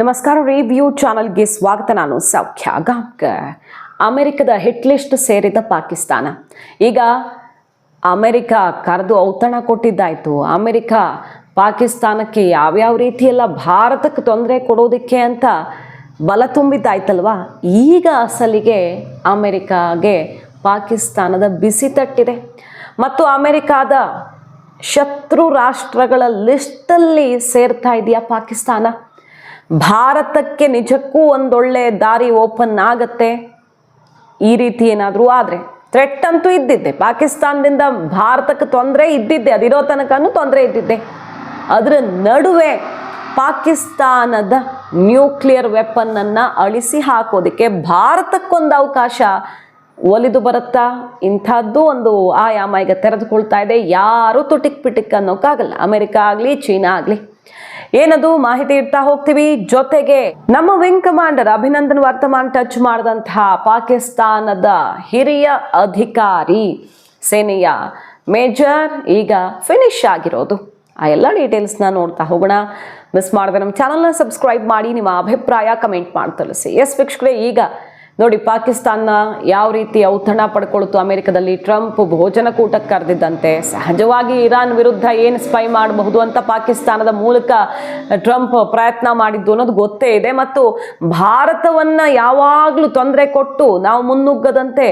ನಮಸ್ಕಾರ ರಿವ್ಯೂ ಚಾನಲ್ಗೆ ಸ್ವಾಗತ. ನಾನು ಸೌಖ್ಯ ಗಾಂಕರ್ ಅಮೆರಿಕದ ಹಿಟ್ ಲಿಸ್ಟ್ ಸೇರಿದ ಪಾಕಿಸ್ತಾನ. ಈಗ ಅಮೆರಿಕ ಕರೆದು ಔತಣ ಕೊಟ್ಟಿದ್ದಾಯಿತು. ಅಮೆರಿಕ ಪಾಕಿಸ್ತಾನಕ್ಕೆ ಯಾವ್ಯಾವ ರೀತಿಯೆಲ್ಲ ಭಾರತಕ್ಕೆ ತೊಂದರೆ ಕೊಡೋದಕ್ಕೆ ಅಂತ ಬಲ ತುಂಬಿದ್ದಾಯ್ತಲ್ವಾ? ಈಗ ಅಸಲಿಗೆ ಅಮೆರಿಕಾಗೆ ಪಾಕಿಸ್ತಾನದ ಬಿಸಿ ತಟ್ಟಿದೆ. ಮತ್ತು ಅಮೆರಿಕಾದ ಶತ್ರು ರಾಷ್ಟ್ರಗಳ ಲಿಸ್ಟಲ್ಲಿ ಸೇರ್ತಾ ಇದೆಯಾ ಪಾಕಿಸ್ತಾನ? ಭಾರತಕ್ಕೆ ನಿಜಕ್ಕೂ ಒಂದೊಳ್ಳೆ ದಾರಿ ಓಪನ್ ಆಗತ್ತೆ? ಈ ರೀತಿ ಏನಾದರೂ ಆದರೆ ಥ್ರೆಟ್ ಅಂತೂ ಇದ್ದಿದ್ದೆ. ಪಾಕಿಸ್ತಾನದಿಂದ ಭಾರತಕ್ಕೆ ತೊಂದರೆ ಇದ್ದಿದ್ದೆ. ಅದಿರೋ ತನಕನೂ ತೊಂದರೆ ಇದ್ದಿದ್ದೆ. ಅದರ ನಡುವೆ ಪಾಕಿಸ್ತಾನದ ನ್ಯೂಕ್ಲಿಯರ್ ವೆಪನ್ನನ್ನು ಅಳಿಸಿ ಹಾಕೋದಕ್ಕೆ ಭಾರತಕ್ಕೊಂದು ಅವಕಾಶ ಒಲಿದು ಬರುತ್ತಾ? ಇಂಥದ್ದು ಒಂದು ಆಯಾಮ ಈಗ ತೆರೆದುಕೊಳ್ತಾ ಇದೆ. ಯಾರೂ ತುಟಿಕ್ ಪಿಟಿಕ್ ಅನ್ನೋಕ್ಕಾಗಲ್ಲ. ಅಮೆರಿಕ ಆಗಲಿ, ಚೀನಾ ಆಗಲಿ. ಏನದು ಮಾಹಿತಿ ಇಡ್ತಾ ಹೋಗ್ತೀವಿ? ಜೊತೆಗೆ ನಮ್ಮ wing commander Abhinandan Varthaman touch ಮಾಡಿದಂತಹ ಪಾಕಿಸ್ತಾನದ ಹಿರಿಯ ಅಧಿಕಾರಿ ಸೇನೆಯ ಮೇಜರ್ ಈಗ ಫಿನಿಶ್ ಆಗಿರೋದು. ಆ ಎಲ್ಲ ನ ನೋಡ್ತಾ ಹೋಗೋಣ. ಮಿಸ್ ಮಾಡಿದ್ರೆ ನಮ್ಮ ಚಾನಲ್ನ ಸಬ್ಸ್ಕ್ರೈಬ್ ಮಾಡಿ, ನಿಮ್ಮ ಅಭಿಪ್ರಾಯ ಕಮೆಂಟ್ ಮಾಡಿ ತಿಳಿಸಿ ಎಸ್ ವೀಕ್ಷಕರೇ, ಈಗ ನೋಡಿ ಪಾಕಿಸ್ತಾನ ಯಾವ ರೀತಿ ಔತಣ ಪಡ್ಕೊಳ್ತು ಅಮೆರಿಕದಲ್ಲಿ, ಟ್ರಂಪ್ ಭೋಜನ ಕೂಟಕ್ಕೆ ಕರೆದಿದ್ದಂತೆ. ಸಹಜವಾಗಿ ಇರಾನ್ ವಿರುದ್ಧ ಏನು ಸ್ಪೈ ಮಾಡಬಹುದು ಅಂತ ಪಾಕಿಸ್ತಾನದ ಮೂಲಕ ಟ್ರಂಪ್ ಪ್ರಯತ್ನ ಮಾಡಿದ್ದು ಅನ್ನೋದು ಗೊತ್ತೇ ಇದೆ. ಮತ್ತು ಭಾರತವನ್ನ ಯಾವಾಗಲೂ ತೊಂದರೆ ಕೊಟ್ಟು ನಾವು ಮುನ್ನುಗ್ಗದಂತೆ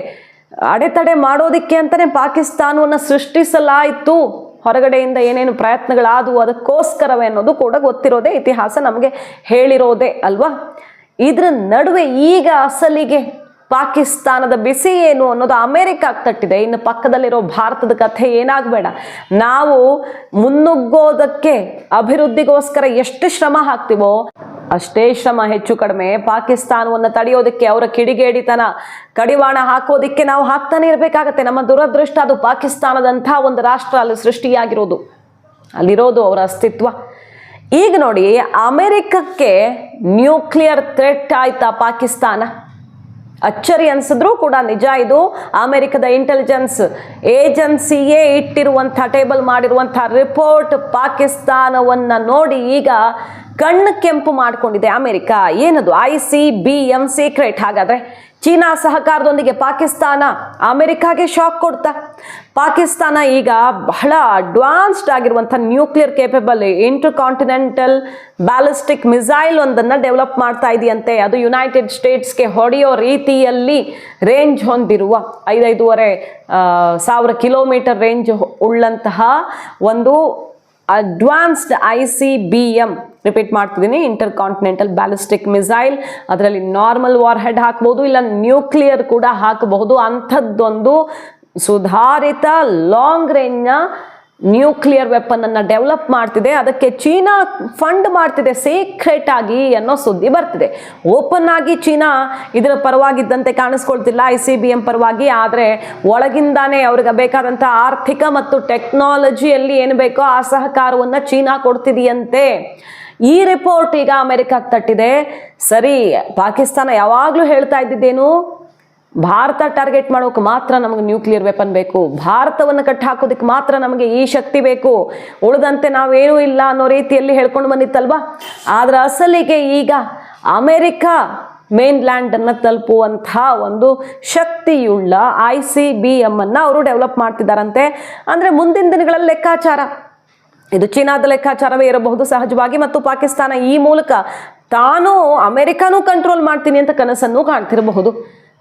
ಅಡೆತಡೆ ಮಾಡೋದಿಕ್ಕೆ ಅಂತಲೇ ಪಾಕಿಸ್ತಾನವನ್ನು ಸೃಷ್ಟಿಸಲಾಯಿತು. ಹೊರಗಡೆಯಿಂದ ಏನೇನು ಪ್ರಯತ್ನಗಳಾದವು, ಅದಕ್ಕೋಸ್ಕರವೇ ಅನ್ನೋದು ಕೂಡ ಗೊತ್ತಿರೋದೇ, ಇತಿಹಾಸ ನಮಗೆ ಹೇಳಿರೋದೇ ಅಲ್ವಾ? ಇದ್ರ ನಡುವೆ ಈಗ ಅಸಲಿಗೆ ಪಾಕಿಸ್ತಾನದ ಬಿಸಿ ಏನು ಅನ್ನೋದು ಅಮೆರಿಕಕ್ಕೆ ತಟ್ಟಿದೆ ಇನ್ನು ಪಕ್ಕದಲ್ಲಿರೋ ಭಾರತದ ಕಥೆ ಏನಾಗಬೇಡ. ನಾವು ಮುನ್ನುಗ್ಗೋದಕ್ಕೆ ಅಭಿವೃದ್ಧಿಗೋಸ್ಕರ ಎಷ್ಟು ಶ್ರಮ ಹಾಕ್ತೀವೋ ಅಷ್ಟೇ ಶ್ರಮ ಹೆಚ್ಚು ಕಡಿಮೆ. ಪಾಕಿಸ್ತಾನವನ್ನು ತಡೆಯೋದಕ್ಕೆ ಅವರ ಕಿಡಿಗೇಡಿತನ, ಕಡಿವಾಣ ಹಾಕೋದಿಕ್ಕೆ ನಾವು ಹಾಕ್ತಾನೆ ಇರಬೇಕಾಗತ್ತೆ. ನಮ್ಮ ದುರದೃಷ್ಟ ಅದು ಪಾಕಿಸ್ತಾನದಂಥ ಒಂದು ರಾಷ್ಟ್ರ ಅಲ್ಲಿ ಸೃಷ್ಟಿಯಾಗಿರೋದು. ಅಲ್ಲಿರೋದು ಅವರ ಅಸ್ತಿತ್ವ. ಈಗ ನೋಡಿ, ಅಮೆರಿಕಕ್ಕೆ ನ್ಯೂಕ್ಲಿಯರ್ ಥ್ರೆಟ್ ಆಯ್ತಾ ಪಾಕಿಸ್ತಾನ? ಅಚ್ಚರಿ ಅನ್ಸಿದ್ರು ಕೂಡ ನಿಜ ಇದು. ಅಮೆರಿಕದ ಇಂಟೆಲಿಜೆನ್ಸ್ ಏಜೆನ್ಸಿಯೇ ಇಟ್ಟಿರುವಂಥ ಟೇಬಲ್ ಮಾಡಿರುವಂಥ ರಿಪೋರ್ಟ್ ಪಾಕಿಸ್ತಾನವನ್ನು ನೋಡಿ ಈಗ ಕಣ್ಣು ಕೆಂಪು ಮಾಡಿಕೊಂಡಿದೆ ಅಮೆರಿಕ. ಏನದು? I C B M secret ಹಾಗಾದ್ರೆ? ಚೀನಾ ಸಹಕಾರದೊಂದಿಗೆ ಪಾಕಿಸ್ತಾನ ಅಮೆರಿಕಾಗೆ ಶಾಕ್ ಕೊಡ್ತಾ. ಪಾಕಿಸ್ತಾನ ಈಗ ಬಹಳ ಅಡ್ವಾನ್ಸ್ಡ್ ಆಗಿರುವಂಥ nuclear capable intercontinental ballistic missile ಒಂದನ್ನು ಡೆವಲಪ್ ಮಾಡ್ತಾ ಇದೆಯಂತೆ. ಅದು ಯುನೈಟೆಡ್ ಸ್ಟೇಟ್ಸ್ಗೆ ಹೊಡೆಯೋ ರೀತಿಯಲ್ಲಿ ರೇಂಜ್ ಹೊಂದಿರುವ ಐದೈದೂವರೆ ಸಾವಿರ ಕಿಲೋಮೀಟರ್ ರೇಂಜ್ ಉಳ್ಳಂತಹ ಒಂದು advanced I C B M. Repeat ಮಾಡ್ತಿದ್ದೀನಿ ಇಂಟರ್ ಕಾಂಟಿನೆಂಟಲ್ ಬ್ಯಾಲಿಸ್ಟಿಕ್ ಮಿಸೈಲ್. ಅದರಲ್ಲಿ ನಾರ್ಮಲ್ ವಾರ್ ಹೆಡ್ ಹಾಕ್ಬೋದು, ಇಲ್ಲ ನ್ಯೂಕ್ಲಿಯರ್ ಕೂಡ ಹಾಕಬಹುದು. ಅಂಥದ್ದೊಂದು ಸುಧಾರಿತ ಲಾಂಗ್ ರೇಂಜ್ನ ನ್ಯೂಕ್ಲಿಯರ್ ವೆಪನ್ ಅನ್ನ ಡೆವಲಪ್ ಮಾಡ್ತಿದೆ. ಅದಕ್ಕೆ ಚೀನಾ ಫಂಡ್ ಮಾಡ್ತಿದೆ. ಸೀಕ್ರೆಟ್ ಆಗಿ ಅನ್ನೋ ಸುದ್ದಿ ಬರ್ತಿದೆ. ಓಪನ್ ಆಗಿ ಚೀನಾ ಇದರ ಪರವಾಗಿದ್ದಂತೆ ಕಾಣಿಸ್ಕೊಳ್ತಿಲ್ಲ ಐ ಸಿ ಬಿ ಎಂ ಪರವಾಗಿ. ಆದರೆ ಒಳಗಿಂದಾನೇ ಅವ್ರಿಗೆ ಬೇಕಾದಂಥ ಆರ್ಥಿಕ ಮತ್ತು ಟೆಕ್ನಾಲಜಿಯಲ್ಲಿ ಏನು ಬೇಕೋ ಆ ಸಹಕಾರವನ್ನು ಚೀನಾ ಕೊಡ್ತಿದೆಯಂತೆ. ಈ ರಿಪೋರ್ಟ್ ಈಗ ಅಮೆರಿಕಕ್ಕೆ ತಟ್ಟಿದೆ. ಸರಿ, ಪಾಕಿಸ್ತಾನ ಯಾವಾಗಲೂ ಹೇಳ್ತಾ ಇದ್ದಿದ್ದೇನು? ಭಾರತ ಟಾರ್ಗೆಟ್ ಮಾಡೋಕೆ ಮಾತ್ರ ನಮಗೆ ನ್ಯೂಕ್ಲಿಯರ್ ವೆಪನ್ ಬೇಕು. ಭಾರತವನ್ನು ಕಟ್ಟಿ ಹಾಕೋದಕ್ಕೆ ಮಾತ್ರ ನಮಗೆ ಈ ಶಕ್ತಿ ಬೇಕು. ಉಳಿದಂತೆ ನಾವೇನೂ ಇಲ್ಲ ಅನ್ನೋ ರೀತಿಯಲ್ಲಿ ಹೇಳ್ಕೊಂಡು ಬಂದಿತ್ತಲ್ವಾ? ಆದರೆ ಅಸಲಿಗೆ ಈಗ ಅಮೆರಿಕ ಮೇನ್ಲ್ಯಾಂಡನ್ನು ತಲುಪುವಂಥ ಒಂದು ಶಕ್ತಿಯುಳ್ಳ ಐ ಸಿ ಬಿ ಎಮ್ಮನ್ನು ಅವರು ಡೆವಲಪ್ ಮಾಡ್ತಿದ್ದಾರಂತೆ ಅಂದರೆ ಮುಂದಿನ ದಿನಗಳಲ್ಲಿ ಲೆಕ್ಕಾಚಾರ. ಇದು ಚೀನಾದ ಲೆಕ್ಕಾಚಾರವೇ ಇರಬಹುದು ಸಹಜವಾಗಿ ಮತ್ತು ಪಾಕಿಸ್ತಾನ ಈ ಮೂಲಕ ತಾನು ಅಮೆರಿಕನೂ ಕಂಟ್ರೋಲ್ ಮಾಡ್ತೀನಿ ಅಂತ ಕನಸನ್ನು ಕಾಣ್ತಿರಬಹುದು.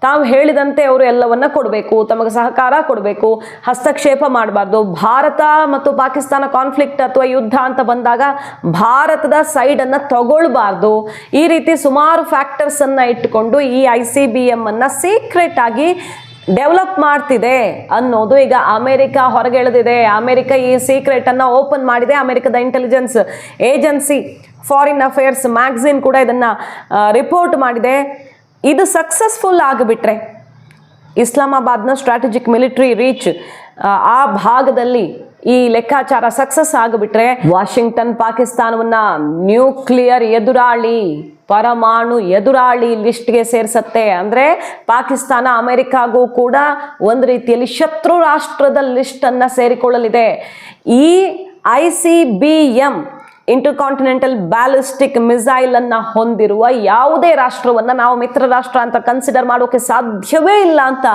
ತಾವು ಹೇಳಿದಂತೆ ಅವರು ಎಲ್ಲವನ್ನ ಕೊಡಬೇಕು, ತಮಗೆ ಸಹಕಾರ ಕೊಡಬೇಕು, ಹಸ್ತಕ್ಷೇಪ ಮಾಡಬಾರ್ದು. ಭಾರತ ಮತ್ತು ಪಾಕಿಸ್ತಾನ ಕಾನ್ಫ್ಲಿಕ್ಟ್ ಅಥವಾ ಯುದ್ಧ ಅಂತ ಬಂದಾಗ ಭಾರತದ ಸೈಡನ್ನು ತಗೊಳ್ಬಾರ್ದು. ಈ ರೀತಿ ಸುಮಾರು ಫ್ಯಾಕ್ಟರ್ಸ್ ಅನ್ನ ಇಟ್ಟುಕೊಂಡು ಈ ಐ ಸಿ ಬಿ ಎಮ್ಮನ್ನು ಸೀಕ್ರೆಟ್ ಆಗಿ ಡೆವಲಪ್ ಮಾಡ್ತಿದೆ ಅನ್ನೋದು ಈಗ ಅಮೆರಿಕ ಹೊರಗೆಳೆದಿದೆ. ಅಮೆರಿಕ ಈ ಸೀಕ್ರೆಟನ್ನು ಓಪನ್ ಮಾಡಿದೆ. ಅಮೆರಿಕದ intelligence agency foreign affairs magazine ಕೂಡ ಇದನ್ನ ರಿಪೋರ್ಟ್ ಮಾಡಿದೆ. ಇದು ಸಕ್ಸಸ್ಫುಲ್ ಆಗಿಬಿಟ್ರೆ, ಇಸ್ಲಾಮಾಬಾದ್ನ ಸ್ಟ್ರಾಟಜಿಕ್ ಮಿಲಿಟರಿ ರೀಚ್ ಆ ಭಾಗದಲ್ಲಿ ಈ ಲೆಕ್ಕಾಚಾರ ಸಕ್ಸಸ್ ಆಗಿಬಿಟ್ರೆ, ವಾಷಿಂಗ್ಟನ್ ಪಾಕಿಸ್ತಾನವನ್ನ ನ್ಯೂಕ್ಲಿಯರ್ ಎದುರಾಳಿ, ಪರಮಾಣು ಎದುರಾಳಿ ಲಿಸ್ಟ್ಗೆ ಸೇರಿಸತ್ತೆ. ಅಂದ್ರೆ ಪಾಕಿಸ್ತಾನ ಅಮೆರಿಕಾಗೂ ಕೂಡ ಒಂದು ರೀತಿಯಲ್ಲಿ ಶತ್ರು ರಾಷ್ಟ್ರದ ಲಿಸ್ಟ್ ಅನ್ನ ಸೇರಿಕೊಳ್ಳಲಿದೆ. ಈ I C B M intercontinental ballistic missile ಅನ್ನ ಹೊಂದಿರುವ ಯಾವುದೇ ರಾಷ್ಟ್ರವನ್ನ ನಾವು ಮಿತ್ರ ರಾಷ್ಟ್ರ ಅಂತ ಕನ್ಸಿಡರ್ ಮಾಡೋಕೆ ಸಾಧ್ಯವೇ ಇಲ್ಲ ಅಂತ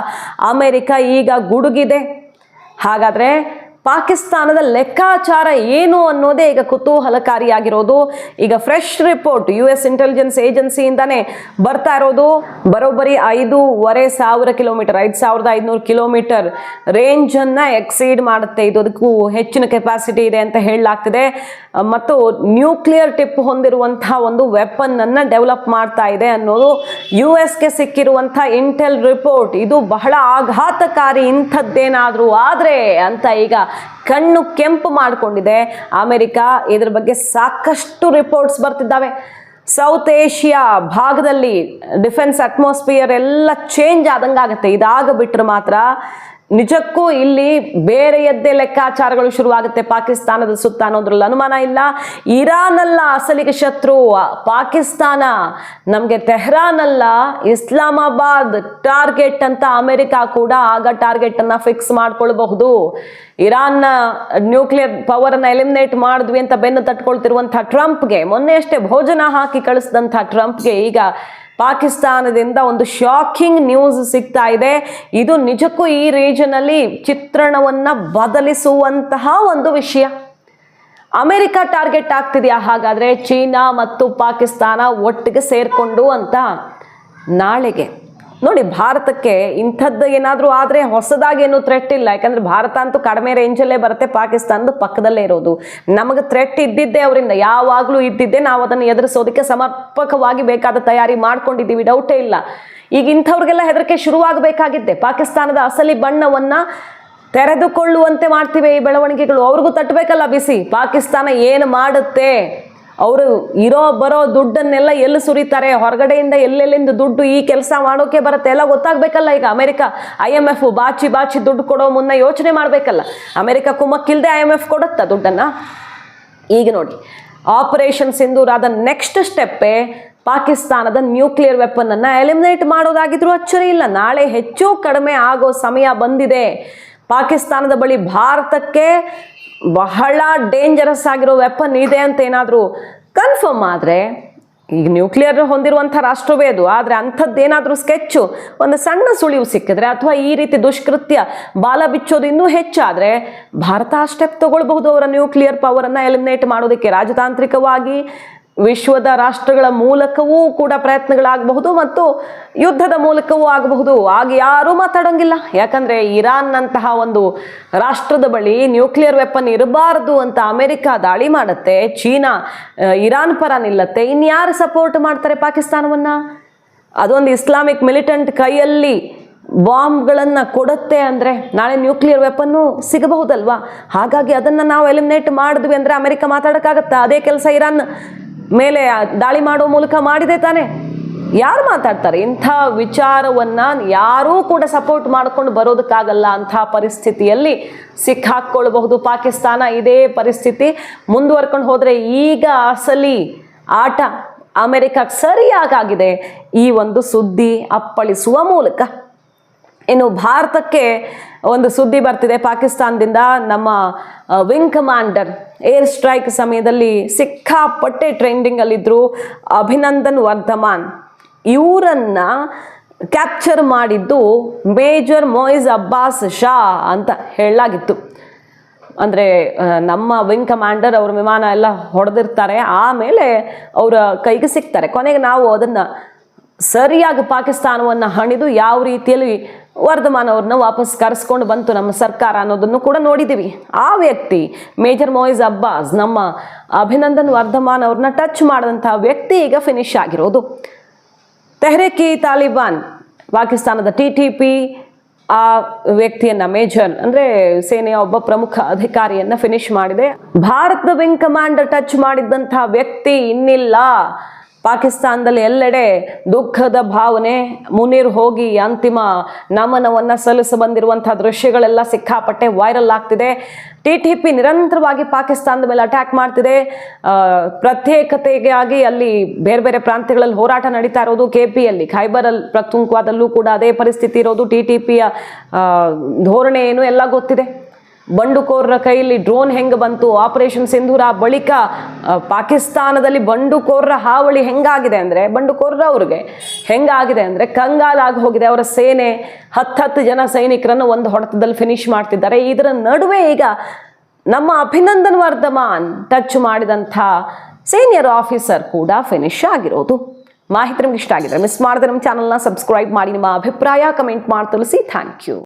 ಅಮೆರಿಕ ಈಗ ಗುಡುಗಿದೆ. ಹಾಗಾದ್ರೆ ಪಾಕಿಸ್ತಾನದ ಲೆಕ್ಕಾಚಾರ ಏನು ಅನ್ನೋದೇ ಈಗ ಕುತೂಹಲಕಾರಿಯಾಗಿರೋದು. ಈಗ fresh report U S intelligence ಏಜೆನ್ಸಿಯಿಂದಾನೇ ಬರ್ತಾ ಇರೋದು. ಬರೋಬ್ಬರಿ ಐದೂವರೆ ಸಾವಿರ ಕಿಲೋಮೀಟರ್ ಐದು ಸಾವಿರದ ಐದುನೂರು ಕಿಲೋಮೀಟರ್ ರೇಂಜ್ ಅನ್ನ ಎಕ್ಸೀಡ್ ಮಾಡುತ್ತೆ. ಇದು ಅದಕ್ಕೂ ಹೆಚ್ಚಿನ ಕೆಪಾಸಿಟಿ ಇದೆ ಅಂತ ಹೇಳಲಾಗ್ತಿದೆ. ಮತ್ತು ನ್ಯೂಕ್ಲಿಯರ್ ಟಿಪ್ ಹೊಂದಿರುವಂತಹ ಒಂದು ವೆಪನ್ ಅನ್ನ ಡೆವಲಪ್ ಮಾಡ್ತಾ ಇದೆ ಅನ್ನೋದು ಯು ಎಸ್ಗೆ ಸಿಕ್ಕಿರುವಂತಹ ಇಂಟೆಲ್ ರಿಪೋರ್ಟ್ ಇದು ಬಹಳ ಆಘಾತಕಾರಿ ಇಂಥದ್ದೇನಾದರೂ ಆದರೆ ಅಂತ ಈಗ ಕಣ್ಣು ಕೆಂಪು ಮಾಡಿಕೊಂಡಿದೆ. ಅಮೆರಿಕ ಇದ್ರ ಬಗ್ಗೆ ಸಾಕಷ್ಟು ರಿಪೋರ್ಟ್ಸ್ ಬರ್ತಿದ್ದಾವೆ. ಸೌತ್ ಏಷ್ಯಾ ಭಾಗದಲ್ಲಿ ಡಿಫೆನ್ಸ್ ಅಟ್ಮಾಸ್ಫಿಯರ್ ಎಲ್ಲ ಚೇಂಜ್ ಆದಂಗಾಗತ್ತೆ. ಇದಾಗ ಬಿಟ್ಟರೆ ಮಾತ್ರ ನಿಜಕ್ಕೂ ಇಲ್ಲಿ ಬೇರೆಯದ್ದೇ ಲೆಕ್ಕಾಚಾರಗಳು ಶುರುವಾಗುತ್ತೆ. ಪಾಕಿಸ್ತಾನದ ಸುತ್ತ ಅನ್ನೋದ್ರಲ್ಲಿ ಅನುಮಾನ ಇಲ್ಲ. ಇರಾನ್ ಅಲ್ಲ ಅಸಲಿಗೆ ಶತ್ರು. ಪಾಕಿಸ್ತಾನ ನಮಗೆ ತೆಹ್ರಾನ್ ಅಲ್ಲ ಇಸ್ಲಾಮಾಬಾದ್ ಟಾರ್ಗೆಟ್ ಅಂತ ಅಮೆರಿಕ ಕೂಡ ಆಗ ಟಾರ್ಗೆಟ್ ಅನ್ನ ಫಿಕ್ಸ್ ಮಾಡ್ಕೊಳ್ಬಹುದು. ಇರಾನ್ನ ನ್ಯೂಕ್ಲಿಯರ್ ಪವರ್ ಅನ್ನ ಎಲಿಮಿನೇಟ್ ಮಾಡಿದ್ವಿ ಅಂತ ಬೆನ್ನು ತಟ್ಕೊಳ್ತಿರುವಂತಹ ಟ್ರಂಪ್ಗೆ ಮೊನ್ನೆ ಅಷ್ಟೇ ಭೋಜನ ಹಾಕಿ ಕಳಿಸಿದಂತಹ ಟ್ರಂಪ್ಗೆ ಈಗ ಪಾಕಿಸ್ತಾನದಿಂದ ಒಂದು ಶಾಕಿಂಗ್ ನ್ಯೂಸ್ ಸಿಗ್ತಾ ಇದೆ. ಇದು ನಿಜಕ್ಕೂ ಈ ರೀಜನ್ ಅಲ್ಲಿ ಚಿತ್ರಣವನ್ನ ಬದಲಿಸುವಂತಹ ಒಂದು ವಿಷಯ. ಅಮೆರಿಕ ಟಾರ್ಗೆಟ್ ಆಗ್ತಿದೆಯಾ? ಹಾಗಾದ್ರೆ ಚೀನಾ ಮತ್ತು ಪಾಕಿಸ್ತಾನ ಒಟ್ಟಿಗೆ ಸೇರಿಕೊಂಡು ಅಂತ ನಾಳೆಗೆ. ನೋಡಿ, ಭಾರತಕ್ಕೆ ಇಂಥದ್ದು ಏನಾದರೂ ಆದರೆ ಹೊಸದಾಗಿ ಏನು ಥ್ರೆಟ್ ಇಲ್ಲ. ಯಾಕಂದ್ರೆ ಭಾರತ ಅಂತೂ ಕಡಿಮೆ ರೇಂಜಲ್ಲೇ ಬರುತ್ತೆ ಪಾಕಿಸ್ತಾನದ ಪಕ್ಕದಲ್ಲೇ ಇರೋದು. ನಮಗೆ ಥ್ರೆಟ್ ಇದ್ದಿದ್ದೇ ಅವರಿಂದ, ಯಾವಾಗಲೂ ಇದ್ದಿದ್ದೇ ನಾವು ಅದನ್ನು ಎದುರಿಸೋದಕ್ಕೆ ಸಮರ್ಪಕವಾಗಿ ಬೇಕಾದ ತಯಾರಿ ಮಾಡ್ಕೊಂಡಿದ್ದೀವಿ ಡೌಟೇ ಇಲ್ಲ. ಈಗ ಇಂಥವ್ರಿಗೆಲ್ಲ ಹೆದರಿಕೆ ಶುರುವಾಗಬೇಕಾಗಿದ್ದೆ, ಪಾಕಿಸ್ತಾನದ ಅಸಲಿ ಬಣ್ಣವನ್ನು ತೆರೆದುಕೊಳ್ಳುವಂತೆ ಮಾಡ್ತೀವಿ ಈ ಬೆಳವಣಿಗೆಗಳು. ಅವ್ರಿಗೂ ತಟ್ಟಬೇಕಲ್ಲ ಬಿಸಿ. ಪಾಕಿಸ್ತಾನ ಏನು ಮಾಡುತ್ತೆ? ಅವರು ಇರೋ, ಬರೋ ದುಡ್ಡನ್ನೆಲ್ಲ ಎಲ್ಲಿ ಸುರಿತಾರೆ? ಹೊರಗಡೆಯಿಂದ ಎಲ್ಲೆಲ್ಲಿಂದ ದುಡ್ಡು ಈ ಕೆಲಸ ಮಾಡೋಕೆ ಬರುತ್ತೆ? ಎಲ್ಲ ಗೊತ್ತಾಗ್ಬೇಕಲ್ಲ ಈಗ ಅಮೆರಿಕ ಐ ಎಂ ಎಫ್ ಬಾಚಿ ಬಾಚಿ ದುಡ್ಡು ಕೊಡೋ ಮುನ್ನ ಯೋಚನೆ ಮಾಡಬೇಕಲ್ಲ. ಅಮೆರಿಕ ಕುಮ್ಮಕ್ಕಿಲ್ಲದೆ ಐ ಎಂ ಎಫ್ ಕೊಡುತ್ತಾ ದುಡ್ಡನ್ನು? ಈಗ ನೋಡಿ ಆಪರೇಷನ್ ಸಿಂಧೂರ್ ಆದ ನೆಕ್ಸ್ಟ್ ಸ್ಟೆಪ್ಪೇ ಪಾಕಿಸ್ತಾನದ ನ್ಯೂಕ್ಲಿಯರ್ ವೆಪನ್ ಅನ್ನ ಎಲಿಮಿನೇಟ್ ಮಾಡೋದಾಗಿದ್ರೂ ಅಚ್ಚರಿ ಇಲ್ಲ. ನಾಳೆ ಹೆಚ್ಚು ಕಡಿಮೆ ಆಗೋ ಸಮಯ ಬಂದಿದೆ. ಪಾಕಿಸ್ತಾನದ ಬಳಿ ಭಾರತಕ್ಕೆ ಬಹಳ ಡೇಂಜರಸ್ ಆಗಿರೋ ವೆಪನ್ ಇದೆ ಅಂತ ಏನಾದರೂ ಕನ್ಫರ್ಮ್ ಆದರೆ, ಈಗ ನ್ಯೂಕ್ಲಿಯರ್ ಹೊಂದಿರುವಂಥ ರಾಷ್ಟ್ರವೇ ಅದು, ಆದರೆ ಅಂಥದ್ದೇನಾದರೂ ಸ್ಕೆಚ್ಚು ಒಂದು ಸಣ್ಣ ಸುಳಿವು ಸಿಕ್ಕಿದ್ರೆ ಅಥವಾ ಈ ರೀತಿ ದುಷ್ಕೃತ್ಯ ಬಾಲ ಬಿಚ್ಚೋದು ಇನ್ನೂ ಹೆಚ್ಚಾದರೆ, ಭಾರತ ಸ್ಟೆಪ್ ತಗೊಳ್ಬಹುದು ಅವರ ನ್ಯೂಕ್ಲಿಯರ್ ಪವರನ್ನು ಎಲಿಮಿನೇಟ್ ಮಾಡೋದಕ್ಕೆ ರಾಜತಾಂತ್ರಿಕವಾಗಿ ವಿಶ್ವದ ರಾಷ್ಟ್ರಗಳ ಮೂಲಕವೂ ಕೂಡ ಪ್ರಯತ್ನಗಳಾಗಬಹುದು ಮತ್ತು ಯುದ್ಧದ ಮೂಲಕವೂ ಆಗಬಹುದು. ಆಗ ಯಾರೂ ಮಾತಾಡೋಂಗಿಲ್ಲ. ಯಾಕಂದರೆ ಇರಾನ್ನಂತಹ ಒಂದು ರಾಷ್ಟ್ರದ ಬಳಿ ನ್ಯೂಕ್ಲಿಯರ್ ವೆಪನ್ ಇರಬಾರದು ಅಂತ ಅಮೆರಿಕ ದಾಳಿ ಮಾಡುತ್ತೆ. ಚೀನಾ ಇರಾನ್ ಪರ ನಿಲ್ಲತ್ತೆ. ಇನ್ಯಾರು ಸಪೋರ್ಟ್ ಮಾಡ್ತಾರೆ ಪಾಕಿಸ್ತಾನವನ್ನು? ಅದೊಂದು ಇಸ್ಲಾಮಿಕ್ ಮಿಲಿಟೆಂಟ್ ಕೈಯಲ್ಲಿ ಬಾಂಬ್ಗಳನ್ನು ಕೊಡುತ್ತೆ ಅಂದರೆ ನಾಳೆ ನ್ಯೂಕ್ಲಿಯರ್ ವೆಪನ್ನು ಸಿಗಬಹುದಲ್ವಾ? ಹಾಗಾಗಿ ಅದನ್ನು ನಾವು ಎಲಿಮಿನೇಟ್ ಮಾಡಿದ್ವಿ ಅಂದರೆ ಅಮೆರಿಕ ಮಾತಾಡೋಕ್ಕಾಗತ್ತಾ? ಅದೇ ಕೆಲಸ ಇರಾನ್ ಮೇಲೆ ದಾಳಿ ಮಾಡೋ ಮೂಲಕ ಮಾಡಿದೆ ತಾನೆ. ಯಾರು ಮಾತಾಡ್ತಾರೆ? ಇಂಥ ವಿಚಾರವನ್ನ ಯಾರೂ ಕೂಡ ಸಪೋರ್ಟ್ ಮಾಡ್ಕೊಂಡು ಬರೋದಕ್ಕಾಗಲ್ಲ ಅಂಥ ಪರಿಸ್ಥಿತಿಯಲ್ಲಿ ಸಿಕ್ಕಾಕ್ಕೊಳ್ಬಹುದು ಪಾಕಿಸ್ತಾನ. ಇದೇ ಪರಿಸ್ಥಿತಿ ಮುಂದುವರ್ಕೊಂಡು ಹೋದರೆ ಈಗ ಅಸಲಿ ಆಟ ಅಮೆರಿಕಕ್ಕೆ ಸರಿಯಾಗಾಗಿದೆ. ಈ ಒಂದು ಸುದ್ದಿ ಅಪ್ಪಳಿಸುವ ಮೂಲಕ. ಇನ್ನು ಭಾರತಕ್ಕೆ ಒಂದು ಸುದ್ದಿ ಬರ್ತಿದೆ. ಪಾಕಿಸ್ತಾನದಿಂದ ನಮ್ಮ ವಿಂಗ್ ಕಮಾಂಡರ್ ಏರ್ ಸ್ಟ್ರೈಕ್ ಸಮಯದಲ್ಲಿ ಸಿಕ್ಕಾಪಟ್ಟೆ ಟ್ರೆಂಡಿಂಗಲ್ಲಿದ್ದರು ಅಭಿನಂದನ್ ವರ್ಧಮಾನ್ ಇವರನ್ನು ಕ್ಯಾಪ್ಚರ್ ಮಾಡಿದ್ದು ಮೇಜರ್ ಮೊಯ್ಸ್ ಅಬ್ಬಾಸ್ ಶಾ ಅಂತ ಹೇಳಲಾಗಿತ್ತು. ಅಂದರೆ ನಮ್ಮ ವಿಂಗ್ ಕಮಾಂಡರ್ ಅವ್ರ ವಿಮಾನ ಎಲ್ಲ ಹೊಡೆದಿರ್ತಾರೆ. ಆಮೇಲೆ ಅವರ ಕೈಗೆ ಸಿಗ್ತಾರೆ. ಕೊನೆಗೆ ನಾವು ಅದನ್ನು ಸರಿಯಾಗಿ ಪಾಕಿಸ್ತಾನವನ್ನು ಹಣಿದು ಯಾವ ರೀತಿಯಲ್ಲಿ ವರ್ಧಮಾನ್ ಅವ್ರನ್ನ ವಾಪಸ್ ಕರೆಸ್ಕೊಂಡು ಬಂತು ನಮ್ಮ ಸರ್ಕಾರ ಅನ್ನೋದನ್ನು ಕೂಡ ನೋಡಿದ್ದೀವಿ. ಆ ವ್ಯಕ್ತಿ ಮೇಜರ್ ಮೊಯ್ಸ್ ಅಬ್ಬಾಸ್ ನಮ್ಮ ಅಭಿನಂದನ್ ವರ್ಧಮಾನ್ ಅವ್ರನ್ನ ಟಚ್ ಮಾಡಿದಂತಹ ವ್ಯಕ್ತಿ ಈಗ ಫಿನಿಶ್ ಆಗಿರೋದು. ತೆಹರೇಕಿ ತಾಲಿಬಾನ್, ಪಾಕಿಸ್ತಾನದ ಟಿ ಟಿ ಪಿ, ಆ ವ್ಯಕ್ತಿಯನ್ನ ಮೇಜರ್ ಅಂದ್ರೆ ಸೇನೆಯ ಒಬ್ಬ ಪ್ರಮುಖ ಅಧಿಕಾರಿಯನ್ನ ಫಿನಿಶ್ ಮಾಡಿದೆ. ಭಾರತದ ವಿಂಗ್ ಕಮಾಂಡರ್ ಟಚ್ ಮಾಡಿದ್ದಂತಹ ವ್ಯಕ್ತಿ ಇನ್ನಿಲ್ಲ. ಪಾಕಿಸ್ತಾನದಲ್ಲಿ ಎಲ್ಲೆಡೆ ದುಃಖದ ಭಾವನೆ ಮುನೀರ್ ಹೋಗಿ ಅಂತಿಮ ನಮನವನ್ನು ಸಲ್ಲಿಸಿ ಬಂದಿರುವಂಥ ದೃಶ್ಯಗಳೆಲ್ಲ ಸಿಕ್ಕಾಪಟ್ಟೆ ವೈರಲ್ ಆಗ್ತಿದೆ. ಟಿ ಟಿ ಪಿ ನಿರಂತರವಾಗಿ ಪಾಕಿಸ್ತಾನದ ಮೇಲೆ ಅಟ್ಯಾಕ್ ಮಾಡ್ತಿದೆ. ಪ್ರತ್ಯೇಕತೆಗಾಗಿ ಅಲ್ಲಿ ಬೇರೆ ಬೇರೆ ಪ್ರಾಂತ್ಯಗಳಲ್ಲಿ ಹೋರಾಟ ನಡೀತಾ ಇರೋದು ಕೆ ಪಿಯಲ್ಲಿ ಖೈಬರ್ ಖೈಬರಲ್ಲಿ ಪಖ್ತೂನ್ಖ್ವಾದಲ್ಲೂ ಕೂಡ ಅದೇ ಪರಿಸ್ಥಿತಿ ಇರೋದು ಟಿ ಟಿ ಪಿಯ ಧೋರಣೆ ಏನು ಎಲ್ಲ ಗೊತ್ತಿದೆ. ಬಂಡುಕೋರರ ಕೈಯಲ್ಲಿ ಡ್ರೋನ್ ಹೆಂಗೆ ಬಂತು? ಆಪರೇಷನ್ ಸಿಂಧೂರ ಬಳಿಕ ಪಾಕಿಸ್ತಾನದಲ್ಲಿ ಬಂಡುಕೋರರ ಹಾವಳಿ ಹೆಂಗಾಗಿದೆ ಅಂದರೆ, ಬಂಡುಕೋರರ ಅವ್ರಿಗೆ ಹೆಂಗಾಗಿದೆ ಅಂದರೆ ಕಂಗಾಲಾಗಿ ಹೋಗಿದೆ. ಅವರ ಸೇನೆ ಹತ್ತತ್ತು ಜನ ಸೈನಿಕರನ್ನು ಒಂದು ಹೊಡೆತದಲ್ಲಿ ಫಿನಿಶ್ ಮಾಡ್ತಿದ್ದಾರೆ. ಇದರ ನಡುವೆ ಈಗ ನಮ್ಮ ಅಭಿನಂದನ್ ವರ್ಧಮಾನ್ ಟಚ್ ಮಾಡಿದಂಥ ಸೀನಿಯರ್ ಆಫೀಸರ್ ಕೂಡ ಫಿನಿಶ್ ಆಗಿರೋದು. ಮಾಹಿತಿ ನಿಮ್ಗೆ ಇಷ್ಟ ಆಗಿದೆ ಮಿಸ್ ಮಾಡಿದ್ರೆ ನಮ್ಮ ಚಾನಲ್ನ ಸಬ್ಸ್ಕ್ರೈಬ್ ಮಾಡಿ, ನಿಮ್ಮ ಅಭಿಪ್ರಾಯ ಕಮೆಂಟ್ ಮಾಡಿ ತಿಳಿಸಿ ಥ್ಯಾಂಕ್ ಯು